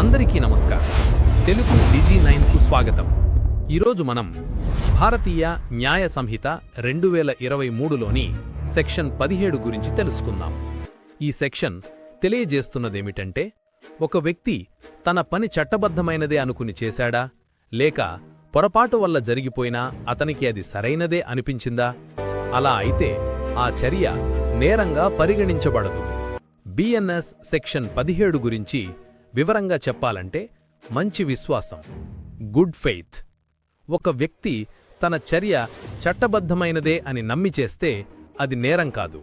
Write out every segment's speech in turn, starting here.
అందరికీ నమస్కారం. తెలుగు డిజీ నైన్కు స్వాగతం. ఈరోజు మనం భారతీయ న్యాయ సంహిత రెండు వేల ఇరవై మూడులోని సెక్షన్ పదిహేడు గురించి తెలుసుకుందాం. ఈ సెక్షన్ తెలియజేస్తున్నదేమిటంటే ఒక వ్యక్తి తన పని చట్టబద్ధమైనదే అనుకుని చేశాడా? లేక పొరపాటు వల్ల జరిగిపోయినా అతనికి అది సరైనదే అనిపించిందా? అలా అయితే ఆ చర్య నేరంగా పరిగణించబడదు. బిఎన్ఎస్ సెక్షన్ పదిహేడు గురించి వివరంగా చెప్పాలంటే మంచి విశ్వాసం గుడ్ ఫెయిత్. ఒక వ్యక్తి తన చర్య చట్టబద్ధమైనదే అని నమ్మి చేస్తే అది నేరం కాదు.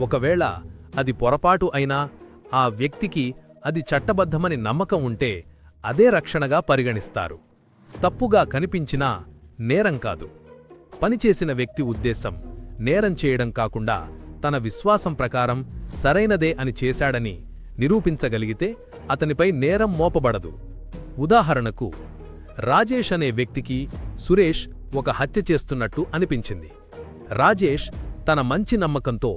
ఒకవేళ అది పొరపాటు అయినా ఆ వ్యక్తికి అది చట్టబద్ధమని నమ్మకం ఉంటే అదే రక్షణగా పరిగణిస్తారు. తప్పుగా కనిపించినా నేరం కాదు. పనిచేసిన వ్యక్తి ఉద్దేశం నేరం చేయడం కాకుండా తన విశ్వాసం ప్రకారం సరైనదే అని చేశాడని నిరూపించగలిగితే అతనిపై నేరం మోపబడదు. ఉదాహరణకు రాజేష్ అనే వ్యక్తికి సురేష్ ఒక హత్య చేస్తున్నట్టు అనిపించింది. రాజేష్ తన మంచి నమ్మకంతో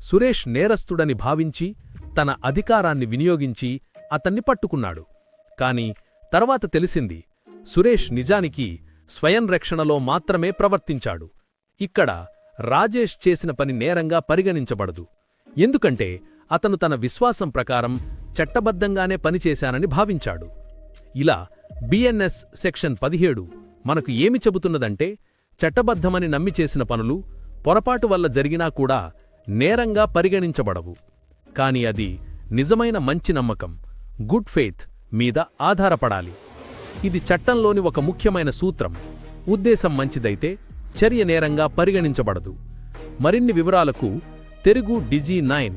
సురేష్ నేరస్తుడని భావించి తన అధికారాన్ని వినియోగించి అతన్ని పట్టుకున్నాడు. కాని తర్వాత తెలిసింది సురేష్ నిజానికి స్వయం రక్షణలో మాత్రమే ప్రవర్తించాడు. ఇక్కడ రాజేష్ చేసిన పని నేరంగా పరిగణించబడదు. ఎందుకంటే అతను తన విశ్వాసం ప్రకారం చట్టబద్ధంగానే పనిచేశానని భావించాడు. ఇలా బిఎన్ఎస్ సెక్షన్ పదిహేడు మనకు ఏమి చెబుతున్నదంటే చట్టబద్ధమని నమ్మి చేసిన పనులు పొరపాటు వల్ల జరిగినా కూడా నేరంగా పరిగణించబడవు. కాని అది నిజమైన మంచి నమ్మకం గుడ్ ఫెయిత్ మీద ఆధారపడాలి. ఇది చట్టంలోని ఒక ముఖ్యమైన సూత్రం. ఉద్దేశం మంచిదైతే చర్య నేరంగా పరిగణించబడదు. మరిన్ని వివరాలకు తెలుగు డిజీ నైన్